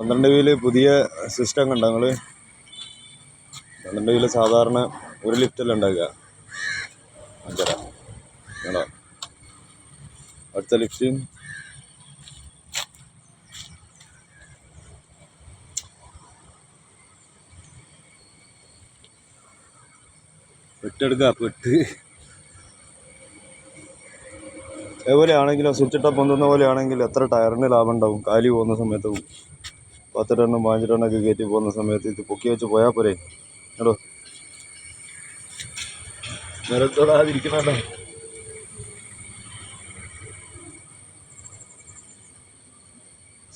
പന്ത്രണ്ട് വീൽ പുതിയ സിസ്റ്റം കണ്ടോ നിങ്ങൾ പന്ത്രണ്ട് വീൽ സാധാരണ ഒരു ലിഫ്റ്റല്ല ഉണ്ടാക്കുക അഞ്ചര അടുത്ത ലിഫ്റ്റ് പെട്ടെടുക്കുക പെട്ട്. അതേപോലെ ആണെങ്കിലും സ്വിച്ച് ഇട്ട പൊന്തുന്ന പോലെ ആണെങ്കിൽ എത്ര ടയറിന് ലാഭം ഉണ്ടാവും? കാലി പോകുന്ന സമയത്തും. പത്ത് ടണ്ണും പതിനഞ്ച് ടണ്ണൊക്കെ കയറ്റി പോകുന്ന സമയത്ത് ഇത് പൊക്കി വെച്ച് പോയാൽ പോരെ. കേട്ടോ നിരത്തോടാതിരിക്കണല്ലോ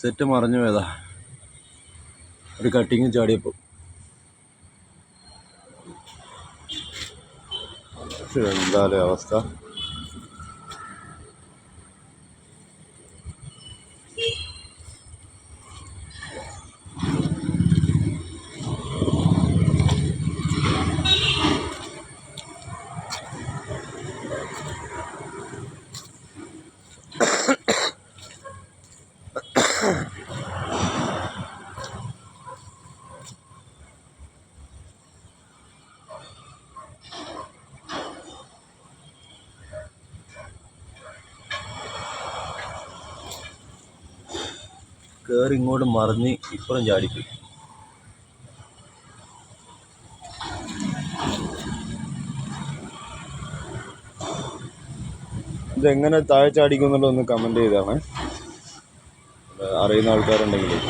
സെറ്റ് മറിഞ്ഞു പോയതാ. ഒരു കട്ടിങ് ചാടിയപ്പോൾ എന്തായാലും അവസ്ഥ? കയറി ഇങ്ങോട്ട് മറിഞ്ഞ് ഇപ്പുറം ചാടിപ്പോയി. ഇതെങ്ങനെ താഴെ ചാടിക്കുന്നുണ്ടോ ഒന്ന് കമന്റ് ചെയ്താണ് അറിയുന്ന ആൾക്കാരുണ്ടെങ്കിൽ.